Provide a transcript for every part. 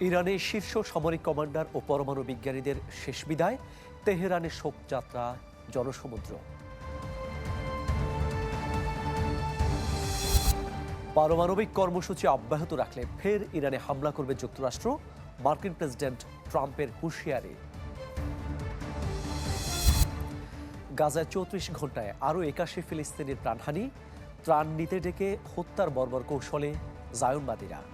ইরানের শীর্ষ সামরিক কমান্ডার ও পরমাণু বিজ্ঞানীদের শেষ বিদায় তেহরানের শোকযাত্রা জনসমুদ্র। পারমাণবিক কর্মসূচি অব্যাহত রাখলে ফের ইরানে হামলা করবে যুক্তরাষ্ট্র, মার্কিন প্রেসিডেন্ট ট্রাম্পের হুঁশিয়ারি। গাজায় চৌত্রিশ ঘন্টায় আরও একাশি ফিলিস্তিনির প্রাণহানি, ত্রাণ নিতে ডেকে হত্যার বর্বর কৌশলে জায়নবাদীরা।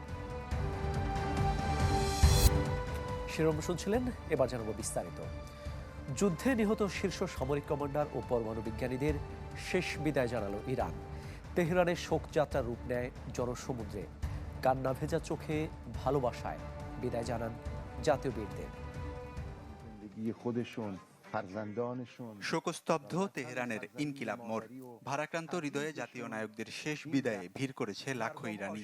শিরম শুনছিলেন, এবার জানাব বিস্তারিত। যুদ্ধে নিহত শীর্ষ সামরিক কমান্ডার ও পরমাণু বিজ্ঞানীদের শেষ বিদায় জানাল ইরান। তেহরানের শোক শোকযাত্রা রূপ নেয় জনসমুদ্রে। কান্না ভেজা চোখে ভালোবাসায় বিদায় জানান জাতীয় বীরদের। শোকস্তব্ধ তেহরানের ইনকিলাব মোর ভারাক্রান্ত হৃদয়ে জাতীয় নায়কদের শেষ বিদায়ে ভিড় করেছে লাখো ইরানি।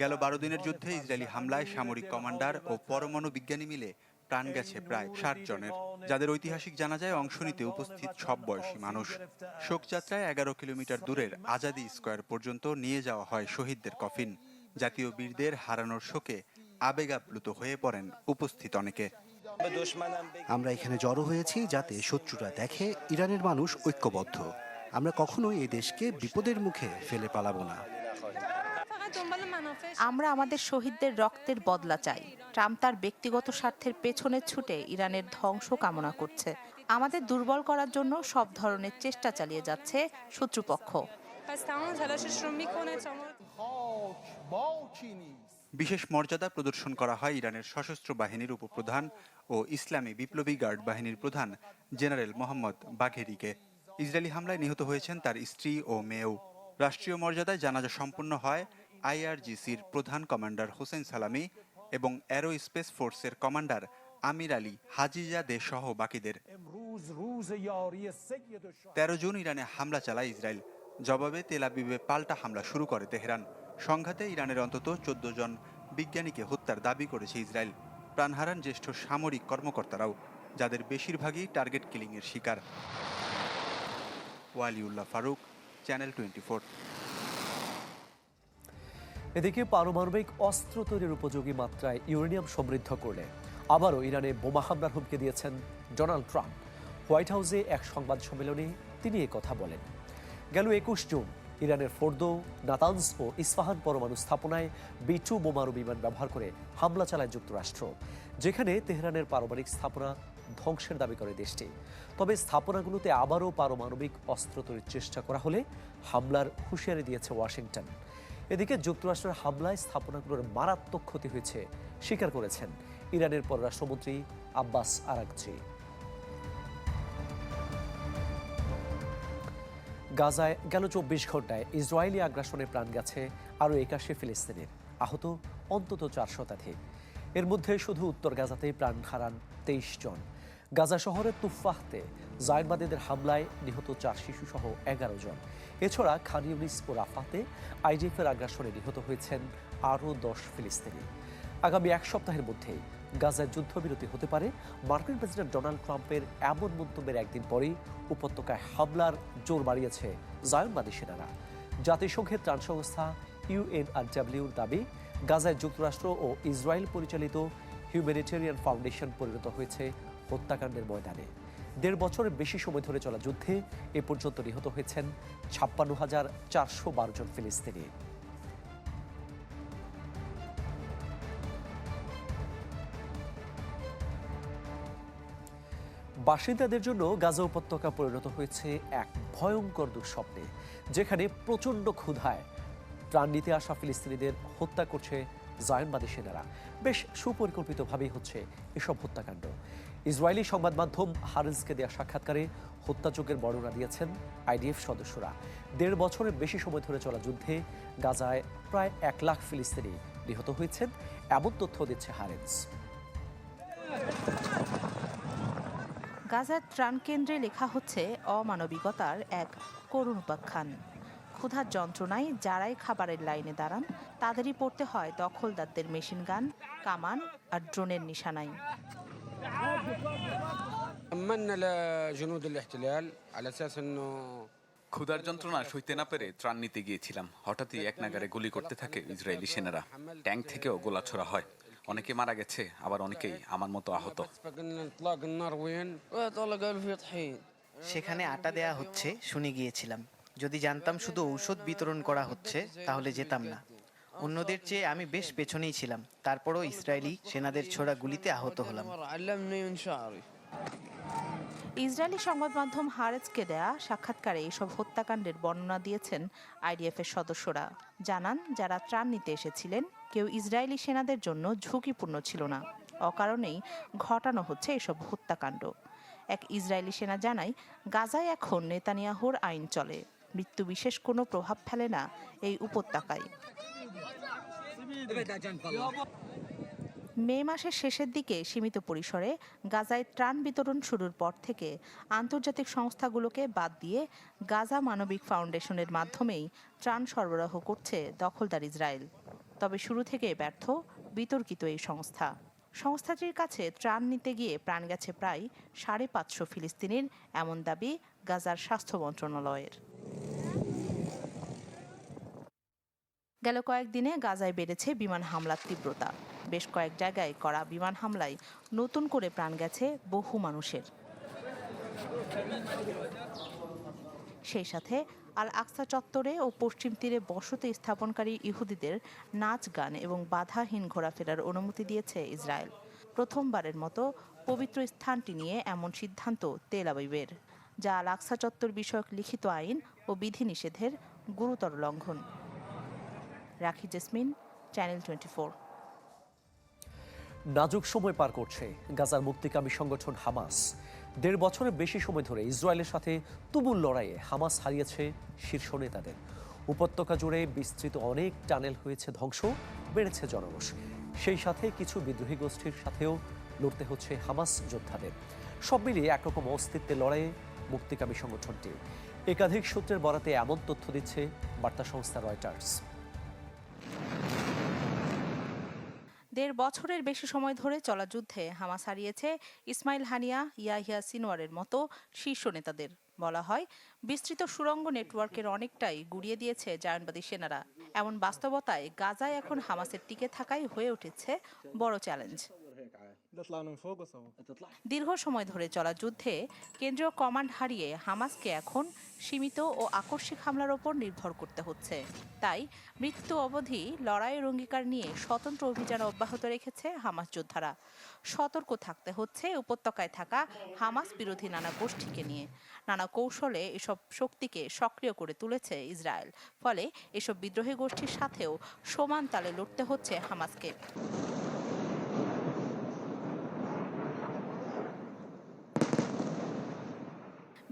গেল বারো দিনের যুদ্ধে ইসরায়েলি হামলায় সামরিক কমান্ডার ও পরমাণু বিজ্ঞানী মিলে প্রাণ গেছে প্রায় ষাট জনের। যাদের ঐতিহাসিক জানা যায় অংশ নিতে উপস্থিত সব বয়সী মানুষ। শোকযাত্রায় এগারো কিলোমিটার দূরের আজাদি স্কোয়ার পর্যন্ত নিয়ে যাওয়া হয় শহীদদের কফিন। জাতীয় বীরদের হারানোর শোকে আবেগাপ্লুত হয়ে পড়েন উপস্থিত অনেকে। আমরা এখানে জড়ো হয়েছি যাতে শত্রুরা দেখে, ইরানের মানুষ ঐক্যবদ্ধ। আমরা কখনোই এই দেশকে বিপদের মুখে ফেলে পালাবো না। আমরা আমাদের শহীদদের রক্তের বদলা চাই। ট্রাম্প তার ব্যক্তিগত স্বার্থের পেছনে ছুটে ইরানের ধ্বংস কামনা করছে। আমাদের দুর্বল করার জন্য সব ধরনের চেষ্টা চালিয়ে যাচ্ছে শত্রুপক্ষ। বিশেষ মর্যাদা প্রদর্শন করা হয় ইরানের সশস্ত্র বাহিনীর উপপ্রধান ও ইসলামী বিপ্লবী গার্ড বাহিনীর প্রধান জেনারেল মোহাম্মদ বাঘেরিকে। ইসরায়েলি হামলায় নিহত হয়েছেন তার স্ত্রী ও মেয়েও। রাষ্ট্রীয় মর্যাদায় জানাজা সম্পন্ন হয় আইআরজিসির প্রধান কমান্ডার হোসেন সালামি এবং অ্যারো স্পেস ফোর্সের commander Amir Ali Hajizadeh সহ বাকিদের। তেরো জুন ইরানে হামলা চালায় ইসরায়েল। জবাবে তেলাবিবে পাল্টা হামলা শুরু করে তেহরান। সংঘাতে ইরানের অন্তত চোদ্দ জন বিজ্ঞানীকে হত্যার দাবি করেছে ইসরায়েল। প্রাণহারান জ্যেষ্ঠ সামরিক কর্মকর্তারাও, যাদের বেশিরভাগই টার্গেট কিলিংয়ের শিকার। ওয়ালিউল্লাহ ফারুক, চ্যানেল টোয়েন্টি এদিকে পারমাণবিক অস্ত্র তৈরির উপযোগী মাত্রায় ইউরেনিয়াম সমৃদ্ধ করলে আবারও ইরানে বোমা হামলার হুমকি দিয়েছেন ডোনাল্ড ট্রাম্প। হোয়াইট হাউসে এক সংবাদ সম্মেলনে তিনি কথা বলেন। গেল একুশ জুন, ইরানের ফোর্দো, নাতানস ও ইস্পাহান পরমাণু স্থাপনায় বিটু বোমারু বিমান ব্যবহার করে হামলা চালায় যুক্তরাষ্ট্র, যেখানে তেহরানের পারমাণবিক স্থাপনা ধ্বংসের দাবি করে দেশটি। তবে স্থাপনাগুলোতে আবারও পারমাণবিক অস্ত্র তৈরির চেষ্টা করা হলে হামলার হুঁশিয়ারি দিয়েছে ওয়াশিংটন। এদিকে যুক্তরাষ্ট্রের হামলায় স্থাপনাগুলোর মারাত্মক ক্ষতি হয়েছে, স্বীকার করেছেন ইরানের পররাষ্ট্রমন্ত্রী আব্বাস আরাকচি। গাজায় গেল চব্বিশ ঘন্টায় ইসরায়েলি আগ্রাসনে প্রাণ গেছে আরও একাশি ফিলিস্তিনের, আহত অন্তত চার শতাধিক। এর মধ্যে শুধু উত্তর গাজাতেই প্রাণ হারান তেইশ জন। গাজা শহরের তুফাহতে জায়নবাদীদের হামলায় নিহত চার শিশু সহ এগারো জন। এছাড়া খান ইউনিস ও রাফাতে আইডিএফের আগ্রাসনে নিহত হয়েছেন আরও দশ ফিলিস্তিনি। আগামী এক সপ্তাহের মধ্যেই গাজায় যুদ্ধবিরতি হতে পারে। মার্কিন প্রেসিডেন্ট ডোনাল্ড ট্রাম্পের এমন মন্তব্যের একদিন পরেই উপত্যকায় হামলার জোর বাড়িয়েছে জায়নবাদী সেনারা। জাতিসংঘের ত্রাণ সংস্থা ইউএনআরডাব্লিউর দাবি, গাজায় যুক্তরাষ্ট্র ও ইসরায়েল পরিচালিত হিউম্যানিটেরিয়ান ফাউন্ডেশন পরিণত হয়েছে হত্যাকাণ্ডের ময়দানে। দেড় বছরের বেশি সময় ধরে চলা যুদ্ধে এ পর্যন্ত নিহত হয়েছেন ছাপ্পান্ন হাজার চারশো বারো জন ফিলিস্তিনি। বাসিন্দাদের জন্য গাজা উপত্যকা পরিণত হয়েছে এক ভয়ঙ্কর দুঃস্বপ্নে, যেখানে প্রচণ্ড ক্ষুধায় প্রাণ নিতে আসা ফিলিস্তিনিদের হত্যা করছে জায়নবাদী সেনারা। বেশ সুপরিকল্পিতভাবেই হচ্ছে এসব হত্যাকাণ্ড। ইসরায়েলি সংবাদ মাধ্যম হারেন্সকে দেওয়া সাক্ষাৎকারে হত্যাযজ্ঞের বর্ণনা দিয়েছেন আইডিএফ সদস্যরা। দেড় বছরের বেশি সময় ধরে চলা যুদ্ধে গাজায় প্রায় এক লাখ ফিলিস্তিনি নিহত হয়েছেন, এমন তথ্য দিচ্ছে হারেন্স। গাজার ত্রাণ কেন্দ্রে লেখা হচ্ছে অমানবিকতার এক করুণ উপাখ্যান। ক্ষুধার যন্ত্রণায় যারাই খাবারের লাইনে দাঁড়ান, তাদেরই পড়তে হয় দখলদারদের মেশিন গান কামান আর ড্রোনের নিশানায়। ক্ষুধার যন্ত্রণা সইতে না পেরে ত্রাণ নিতে গিয়েছিলাম। হঠাৎই এক নাগারে গুলি করতে থাকে ইসরায়েলি সেনারা। ট্যাঙ্ক থেকেও গোলা ছোড়া হয়। অনেকে মারা গেছে আবার অনেকেই আমার মতো আহত। সেখানে আটা দেয়া হচ্ছে শুনে গিয়েছিলাম। যদি জানতাম শুধু ঔষধ বিতরণ করা হচ্ছে তাহলে যেতাম না। অন্যদের চেয়ে আমি বেশ পেছনেই ছিলাম। তারপরও ইসরায়েলি সেনাদের ছোড়া গুলিতে আহত হলাম। ইসরায়েলি সংবাদ মাধ্যম হারেজকে দেয়া সাক্ষাৎকারে এসব হত্যাকাণ্ডের বর্ণনা দিয়েছেন আইডিএফ এর সদস্যরা। জানান যারা ত্রাণ নিতে এসেছিলেন কেউ ইসরায়েলি সেনাদের জন্য ঝুঁকিপূর্ণ ছিল না। অকারণেই ঘটানো হচ্ছে এসব হত্যাকাণ্ড। এক ইসরায়েলি সেনা জানায় গাজায় এখন নেতানিয়াহুর আইন চলে। মৃত্যু বিশেষ কোনো প্রভাব ফেলে না এই উপত্যকায়। মে মাসের শেষের দিকে সীমিত পরিসরে গাজায় ত্রাণ বিতরণ শুরুর পর থেকে আন্তর্জাতিক সংস্থাগুলোকে বাদ দিয়ে গাজা মানবিক ফাউন্ডেশনের মাধ্যমেই ত্রাণ সরবরাহ করছে দখলদার ইসরায়েল। তবে শুরু থেকে ব্যর্থ বিতর্কিত এই সংস্থা। সংস্থাটির কাছে ত্রাণ নিতে গিয়ে প্রাণ গেছে প্রায় সাড়ে পাঁচশো ফিলিস্তিনির এমন দাবি গাজার স্বাস্থ্য মন্ত্রণালয়ের। গেল কয়েকদিনে গাজায় বেড়েছে বিমান হামলার তীব্রতা। বেশ কয়েক জায়গায় করা বিমান হামলায় নতুন করে প্রাণ গেছে বহু মানুষের। সেই সাথে আল আকসা চত্বরে ও পশ্চিম তীরে বসতি স্থাপনকারী ইহুদিদের নাচ গান এবং বাধাহীন ঘোরাফেরার অনুমতি দিয়েছে ইসরায়েল। প্রথমবারের মতো পবিত্র স্থানটি নিয়ে এমন সিদ্ধান্ত তেল আবিবের, যা আল আকসা চত্বর বিষয়ক লিখিত আইন ও বিধিনিষেধের গুরুতর লঙ্ঘন। রাখি জেসমিন, চ্যানেল টোয়েন্টি নাজুক সময় পার করছে গাজার মুক্তিকামী সংগঠন হামাস। দেড় বছরের বেশি সময় ধরে ইসরায়েলের সাথে তুমুল লড়াইয়ে হামাস হারিয়েছে শীর্ষ নেতাদের। উপত্যকা জুড়ে বিস্তৃত অনেক টানেল হয়েছে ধ্বংস, বেড়েছে জনরোষ। সেই সাথে কিছু বিদ্রোহী গোষ্ঠীর সাথেও লড়তে হচ্ছে হামাস যোদ্ধাদের। সব মিলিয়ে একরকম অস্তিত্বের লড়াইয়ে মুক্তিকামী সংগঠনটি। একাধিক সূত্রের বরাতে এমন তথ্য দিচ্ছে বার্তা সংস্থা রয়টার্স। দেড় বছরের বেশি সময় ধরে চলা যুদ্ধে হামাস হারিয়েছে ইসমাইল হানিয়া, ইয়াহিয়া সিনোয়ারের মতো শীর্ষ নেতাদের। বলা হয়, বিস্তৃত সুরঙ্গ নেটওয়ার্কের অনেকটাই গুড়িয়ে দিয়েছে জায়নবাদী সেনারা। এমন বাস্তবতায় গাজায় এখন হামাসের টিকে থাকাই হয়ে উঠেছে বড় চ্যালেঞ্জ। দীর্ঘ সময় ধরে চলা যুদ্ধে কেন্দ্রীয় কমান্ড হারিয়ে হামাসকে এখন সীমিত ও আকস্মিক হামলার ওপর নির্ভর করতে হচ্ছে। তাই মৃত্যু অবধি লড়াইয়ের অঙ্গীকার নিয়ে স্বতন্ত্র অভিযান অব্যাহত রেখেছে হামাস যোদ্ধারা। সতর্ক থাকতে হচ্ছে উপত্যকায় থাকা হামাস বিরোধী নানা গোষ্ঠীকে নিয়ে। নানা কৌশলে এসব শক্তিকে সক্রিয় করে তুলেছে ইসরায়েল। ফলে এসব বিদ্রোহী গোষ্ঠীর সাথেও সমান তালে লড়তে হচ্ছে হামাসকে।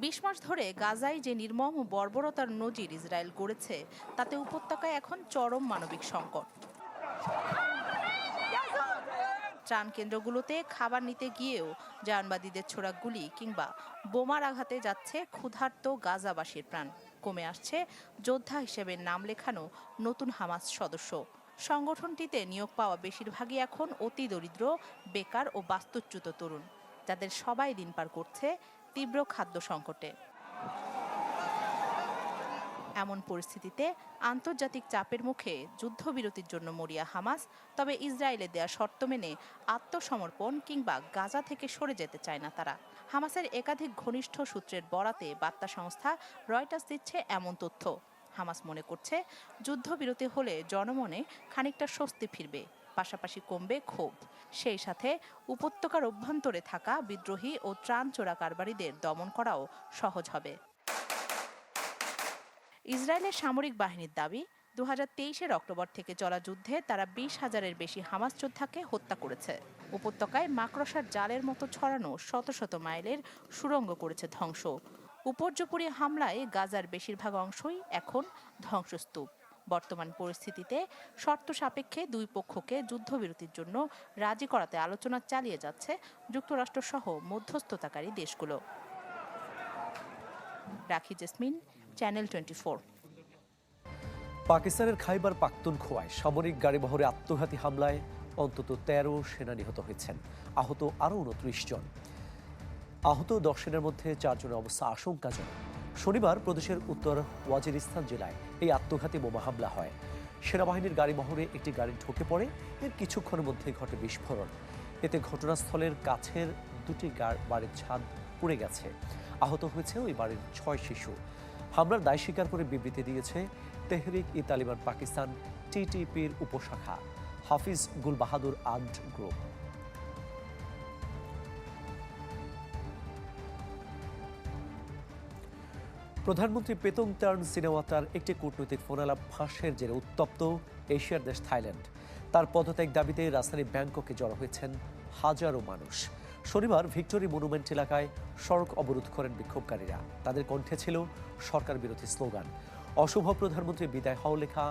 বিশ মাস ধরে গাজায় যে নির্মম বর্বরতার নজির ইসরায়েল গড়েছে, তাতে উপত্যকায় এখন চরম মানবিক সংকট। ত্রাণ কেন্দ্রগুলোতে খাবার নিতে গিয়েও জানবাদীদের ছোড়া গুলি কিংবা বোমার আঘাতে যাচ্ছে ক্ষুধার্ত গাজাবাসীর প্রাণ। কমে আসছে যোদ্ধা হিসেবে নাম লেখানো নতুন হামাস সদস্য। সংগঠনটিতে নিয়োগ পাওয়া বেশিরভাগই এখন অতি দরিদ্র, বেকার ও বাস্তুচ্যুত তরুণ। যাদের সবাই দিন পার করছে তীব্র খাদ্য সংকটে। এমন পরিস্থিতিতে আন্তর্জাতিক চাপের মুখে যুদ্ধবিরতির জন্য মরিয়া হামাস, তবে ইসরায়েলে দেয়া শর্ত মেনে আত্মসমর্পণ কিংবা গাজা থেকে সরে যেতে চায় না তারা। হামাসের একাধিক ঘনিষ্ঠ সূত্রের বরাতে বার্তা সংস্থা রয়টার্স দিচ্ছে এমন তথ্য। হামাস মনে করছে, যুদ্ধবিরতি হলে জনমনে খানিকটা স্বস্তি ফিরবে। পাশাপাশি কমবে ক্ষোভ। সেই সাথে উপত্যকার অভ্যন্তরে থাকা বিদ্রোহী ও ত্রাণ চোরা কারবারিদের দমন করাও সহজ হবে। ইসরায়েলের সামরিক বাহিনীর দাবি দু হাজার অক্টোবর থেকে চলা যুদ্ধে তারা বিশ হাজারের বেশি হামাস যোদ্ধাকে হত্যা করেছে। উপত্যকায় মাকড়সার জালের মতো ছড়ানো শত শত মাইলের সুরঙ্গ করেছে ধ্বংস। উপর্যুপরি হামলায় গাজার বেশিরভাগ অংশই এখন ধ্বংসস্তূপ। বর্তমান পরিস্থিতিতে শর্ত সাপেক্ষে দুই পক্ষকে যুদ্ধবিরতির জন্য রাজি করাতে আলোচনা চালিয়ে যাচ্ছে যুক্তরাষ্ট্র সহ মধ্যস্থতাকারী দেশগুলো। রাখি জেসমিন, চ্যানেল টোয়েন্টি পাকিস্তানের খাইবার পাখতুনখোয়ায় সামরিক গাড়িবহরে আত্মঘাতী হামলায় অন্তত তেরো সেনা নিহত হয়েছেন, আহত আরও উনত্রিশ জন। আহত দশ সেনার মধ্যে চারজনের অবস্থা আশঙ্কাজনক। শনিবার প্রদেশের উত্তর ওয়াজিরিস্তান জেলায় এই আত্মঘাতী বোমা হামলা হয়। সেনাবাহিনীর গাড়ি বহরে একটি গাড়ি ঢুকে পড়ে। এর কিছুক্ষণের মধ্যে ঘটে বিস্ফোরণ। এতে ঘটনাস্থলের কাছের দুটি বাড়ির ছাদ পুড়ে গেছে। আহত হয়েছে ওই বাড়ির ছয় শিশু। হামলার দায় স্বীকার করে বিবৃতি দিয়েছে তেহরিক ই তালিবান পাকিস্তান টিটিপির উপশাখা হাফিজ গুল বাহাদুর আর্মড গ্রুপ। প্রধানমন্ত্রী পেতং তার্ন সিনেমাতার একটি কূটনৈতিক ফোনালাপ ফাঁসের জেরে উত্তপ্ত এশিয়ার দেশ থাইল্যান্ড। তার পদত্যাগ দাবিতে রাজধানী ব্যাংককে জড়ো হয়েছেন হাজারো মানুষ। শনিবার ভিক্টোরি মনুমেন্ট এলাকায় সড়ক অবরোধ করেন বিক্ষোভকারীরা। তাদের কণ্ঠে ছিল সরকার বিরোধী স্লোগান। অশুভ প্রধানমন্ত্রী বিদায় হওয়া লেখা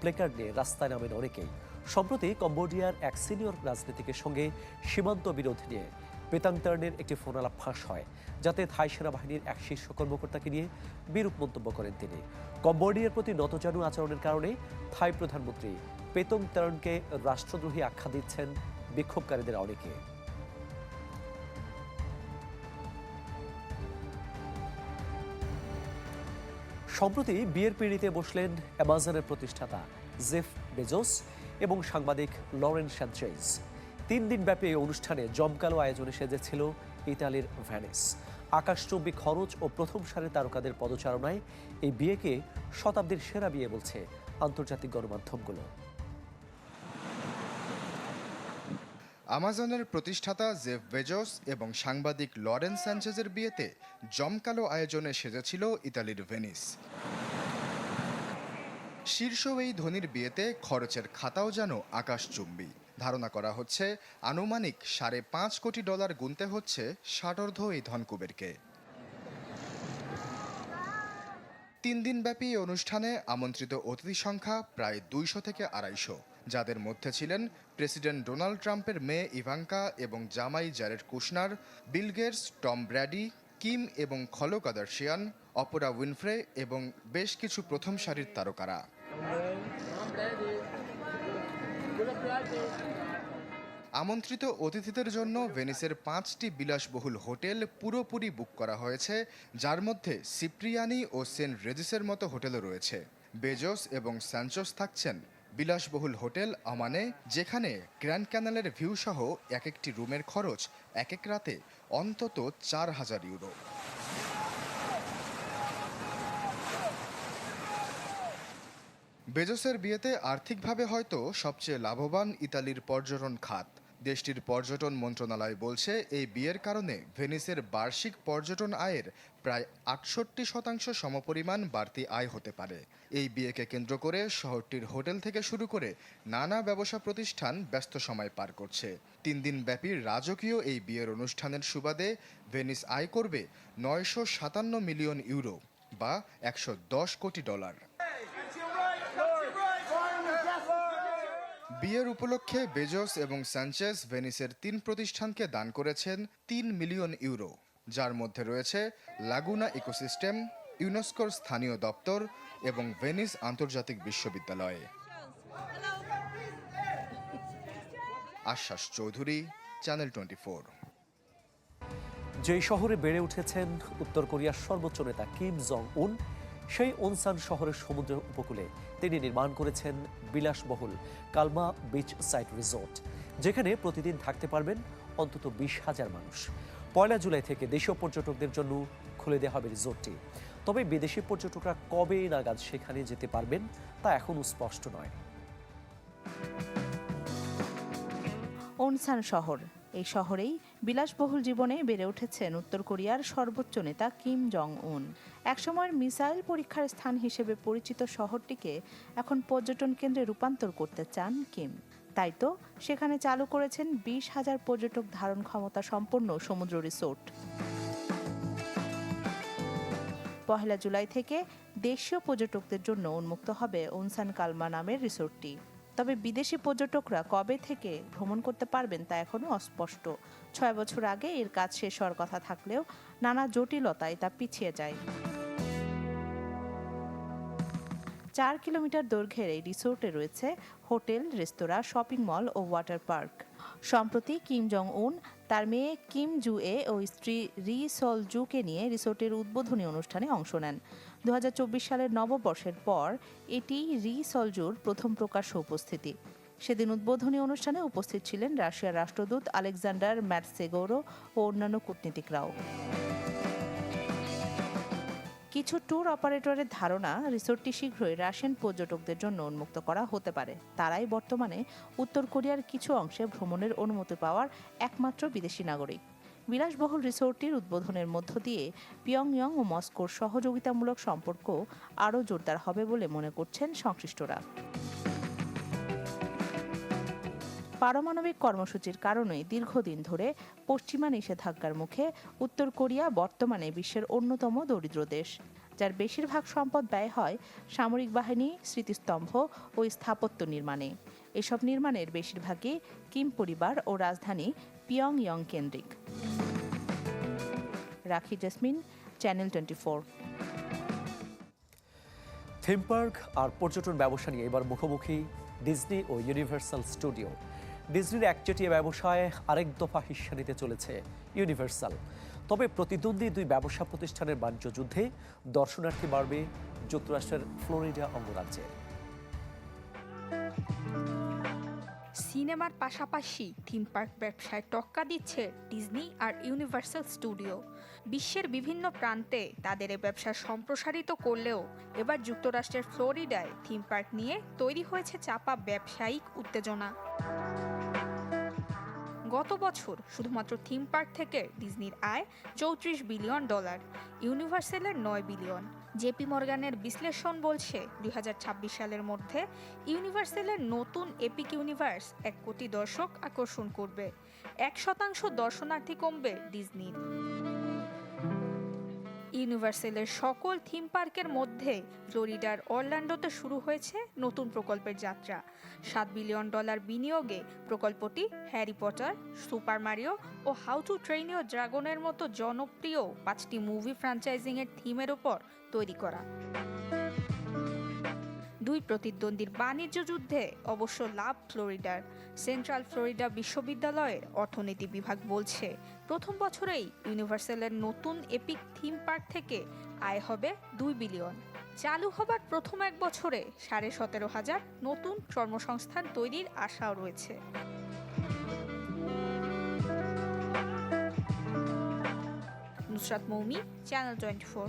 প্লেকার্ড নিয়ে রাস্তায় নামেন অনেকেই। সম্প্রতি কম্বোডিয়ার এক সিনিয়র রাজনীতিকের সঙ্গে সীমান্ত বিরোধ নিয়ে পেতাংতার্নের একটি ফোনালাপ ফাঁস হয়, যাতে থাই সেনাবাহিনীর এক শীর্ষ কর্মকর্তাকে নিয়ে বিরূপ মন্তব্য করেন তিনি। কম্বোডিয়ার প্রতি নতজানু আচরণের কারণে থাই প্রধানমন্ত্রী পেতং তার্নকে রাষ্ট্রদ্রোহী আখ্যা দিচ্ছেন বিক্ষোভকারীদের অনেকে। সম্প্রতি বিয়ের পিড়িতে বসলেন অ্যামাজনের প্রতিষ্ঠাতা জেফ বেজোস এবং সাংবাদিক লরেন স্যাঞ্চেজ তিন দিনব্যাপী এই অনুষ্ঠানে জমকালো আয়োজনে সেজেছিল ইতালির ভ্যানিস। আকাশচুম্বী খরচ ও প্রথম সারির তারকাদের পদচারণায় এই বিয়েকে শতাব্দীর সেরা বিয়ে বলছে আন্তর্জাতিক গণমাধ্যমগুলো। আমাজনের প্রতিষ্ঠাতা জেফ বেজোস এবং সাংবাদিক লরেন্স স্যাঞ্চেজের বিয়েতে জমকালো আয়োজনে সেজেছিল ইতালির ভেনিস। শীর্ষ এই ধনির বিয়েতে খরচের খাতাও যেন আকাশচুম্বী ধারণা করা হচ্ছে, আনুমানিক সাড়ে পাঁচ কোটি ডলার গুনতে হচ্ছে ষাটর্ধ এই ধনকুবেরকে। তিন দিনব্যাপী এই অনুষ্ঠানে আমন্ত্রিত অতিথি সংখ্যা প্রায় দুইশো থেকে আড়াইশো, যাদের মধ্যে ছিলেন প্রেসিডেন্ট ডোনাল্ড ট্রাম্পের মেয়ে ইভাঙ্কা এবং জামাই Jared Kushner, Bill Gates, Tom Brady, Kim এবং খলো কাদার্শিয়ান, অপরা উইনফ্রে এবং বেশ কিছু প্রথম সারির তারকারা। আমন্ত্রিত অতিথিদের জন্য ভেনিসের পাঁচটি বিলাসবহুল হোটেল পুরোপুরি বুক করা হয়েছে, যার মধ্যে সিপ্রিয়ানি ও সেন্ট রেজিসের মতো হোটেলও রয়েছে। বেজোস এবং স্যাঞ্চোস থাকছেন বিলাসবহুল হোটেল আমানে যেখানে গ্র্যান্ড ক্যানালের ভিউ সহ এক একটি রুমের খরচ এক এক রাতে অন্তত চার হাজার ইউরো। বেজোসের বিয়েতে আর্থিকভাবে হয়তো সবচেয়ে লাভবান ইতালির পর্যটন খাত। দেশটির পর্যটন মন্ত্রণালয় বলছে, এই বিয়ের কারণে ভেনিসের বার্ষিক পর্যটন আয়ের প্রায় আটষট্টি শতাংশ সমপরিমাণ বাড়তি আয় হতে পারে। এই বিয়েকে কেন্দ্র করে শহরটির হোটেল থেকে শুরু করে নানা ব্যবসা প্রতিষ্ঠান ব্যস্ত সময় পার করছে। তিন দিন ব্যাপী রাজকীয় এই বিয়ের অনুষ্ঠানের সুবাদে ভেনিস আয় করবে নয়শো সাতান্ন মিলিয়ন ইউরো বা একশো দশ কোটি ডলার। বিয়ের উপলক্ষে বেজোস এবং স্যাঞ্চেস ভেনিসের তিন প্রতিষ্ঠানকে দান করেছেন তিন মিলিয়ন ইউরো, যার মধ্যে রয়েছে লাগুনা ইকোসিস্টেম ইউনেস্কোর স্থানীয় দপ্তর এবং ভেনিস আন্তর্জাতিক বিশ্ববিদ্যালয়ে। আশ্বাস চৌধুরী চ্যানেল টোয়েন্টি ফোর যেই শহরে বেড়ে উঠেছেন উত্তর কোরিয়ার সর্বোচ্চ নেতা কিম জং উন সেই ওনসান শহরের সমুদ্র উপকূলে তিনি নির্মাণ করেছেন বিলাসবহুল কালমা বিচ সাইট রিসোর্ট, যেখানে প্রতিদিন থাকতে পারবেন অন্তত বিশ হাজার মানুষ। পয়লা জুলাই থেকে দেশীয় পর্যটকদের জন্য খুলে দেওয়া হবে রিসোর্টটি। তবে বিদেশি পর্যটকরা কবে নাগাদ সেখানে যেতে পারবেন তা এখনও স্পষ্ট নয়। অনসান শহর। এই শহরেই বিলাসবহুল জীবনে বেড়ে উঠেছেন উত্তর কোরিয়ার সর্বোচ্চ নেতা কিম জং উন একসময়ের মিসাইল পরীক্ষার স্থান হিসেবে পরিচিত শহরটিকে এখন পর্যটন কেন্দ্রে রূপান্তর করতে চান কিম। তাই তো সেখানে চালু করেছেন বিশ হাজার পর্যটক ধারণ ক্ষমতা সম্পন্ন সমুদ্র রিসোর্ট। পহেলা জুলাই থেকে দেশীয় পর্যটকদের জন্য উন্মুক্ত হবে ওনসান কালমা নামের রিসোর্টটি। তবে বিদেশি পর্যটকরা কবে থেকে ভ্রমণ করতে পারবেন তা এখনও অস্পষ্ট। ছয় বছর আগে এর কাজ শেষ হওয়ার কথা থাকলেও নানা জটিলতায় তা পিছিয়ে যায়। চার কিলোমিটার দৈর্ঘ্যের এই রিসোর্টে রয়েছে হোটেল, রেস্তোরাঁ, শপিং মল ও ওয়াটার পার্ক। সম্প্রতি কিম জং উন তার মেয়ে কিম জু এ ও স্ত্রী রি সল জুকে নিয়ে রিসোর্টের উদ্বোধনী অনুষ্ঠানে অংশ নেন। দু হাজার চব্বিশ সালের নববর্ষের পর এটি রি সলজুর প্রথম প্রকাশ্য উপস্থিতি। সেদিন উদ্বোধনী অনুষ্ঠানে উপস্থিত ছিলেন রাশিয়ার রাষ্ট্রদূত আলেকজান্ডার ম্যাটসেগোরো ও অন্যান্য কূটনীতিকরাও। কিছু ট্যুর অপারেটরের ধারণা, রিসোর্টটি শীঘ্রই রাশিয়ান পর্যটকদের জন্য উন্মুক্ত করা হতে পারে। তারাই বর্তমানে উত্তর কোরিয়ার কিছু অংশে ভ্রমণের অনুমতি পাওয়ার একমাত্র বিদেশি নাগরিক। বিলাসবহুল রিসোর্টটির উদ্বোধনের মধ্য দিয়ে পিয়ংইয়ং ও মস্কোর সহযোগিতামূলক সম্পর্ক আরও জোরদার হবে বলে মনে করছেন সংশ্লিষ্টরা। পারমাণবিক কর্মসূচির কারণে দীর্ঘদিন ধরে পশ্চিমা নিষেধাজ্ঞার মুখে উত্তর কোরিয়া বর্তমানে বিশ্বের অন্যতম দরিদ্র দেশ। যার বেশিরভাগ সম্পদ ব্যয় হয় সামরিক বাহিনী, স্মৃতিস্তম্ভ ও স্থাপত্য নির্মাণে। এসব নির্মাণের বেশিরভাগই কিম পরিবার ও রাজধানী পিয়ং ইয়ং কেন্দ্রিক। Rakhi Jesmin, channel twenty four. Theme park আর পর্যটন ব্যবসা নিয়ে এবার মুখোমুখি ডিজনি ও ইউনিভার্সাল স্টুডিও। ডিজনির একচেটিয়া ব্যবসায় আরেক দফা হিস্সা নিতে চলেছে ইউনিভার্সাল। প্রতিদ্বন্দ্বী দুই ব্যবসা প্রতিষ্ঠানের বাণিজ্য যুদ্ধে দর্শনার্থী বাড়বে যুক্তরাষ্ট্রের ফ্লোরিডা অঙ্গরাজ্যে। সিনেমার পাশাপাশি থিম পার্ক ব্যবসায় টক্কা দিচ্ছে ডিজনি আর ইউনিভার্সাল স্টুডিও। বিশ্বের বিভিন্ন প্রান্তে তাদের এই ব্যবসা সম্প্রসারিত করলেও এবার যুক্তরাষ্ট্রের ফ্লোরিডায় থিম পার্ক নিয়ে তৈরি হয়েছে চাপা ব্যবসায়িক উত্তেজনা। গত বছর শুধুমাত্র থিম পার্ক থেকে ডিজনির আয় চৌত্রিশ বিলিয়ন ডলার, ইউনিভার্সেলের নয় বিলিয়ন। জেপি মর্গানের বিশ্লেষণ বলছে, দুই হাজার ছাব্বিশ সালের মধ্যে ইউনিভার্সেলের নতুন এপিক ইউনিভার্স এক কোটি দর্শক আকর্ষণ করবে। এক শতাংশ দর্শনার্থী কমবে ডিজনির। ইউনিভার্সালের সকল থিম পার্কের মধ্যে ফ্লোরিডার অরল্যান্ডোতে শুরু হয়েছে নতুন প্রকল্পের যাত্রা। সাত বিলিয়ন ডলার বিনিয়োগে প্রকল্পটি হ্যারি পটার, সুপার মারিও ও হাউ টু ট্রেন ইউর ড্রাগনের মতো জনপ্রিয় পাঁচটি মুভি ফ্র্যাঞ্চাইজিংয়ের থিমের ওপর তৈরি করা। দুই প্রতিদ্বন্দ্বীর বাণিজ্য যুদ্ধে অবশ্য লাভ ফ্লোরিডার। সেন্ট্রাল ফ্লোরিডা বিশ্ববিদ্যালয়ের অর্থনীতি বিভাগ বলছে, প্রথম বছরেই ইউনিভার্সালের নতুন এপিক থিম পার্ক থেকে আয় হবে দুই বিলিয়ন। চালু হবার প্রথম এক বছরে সাড়ে সতেরো হাজার নতুন কর্মসংস্থান তৈরির আশাও রয়েছে। Nusrat Moumi channel twenty four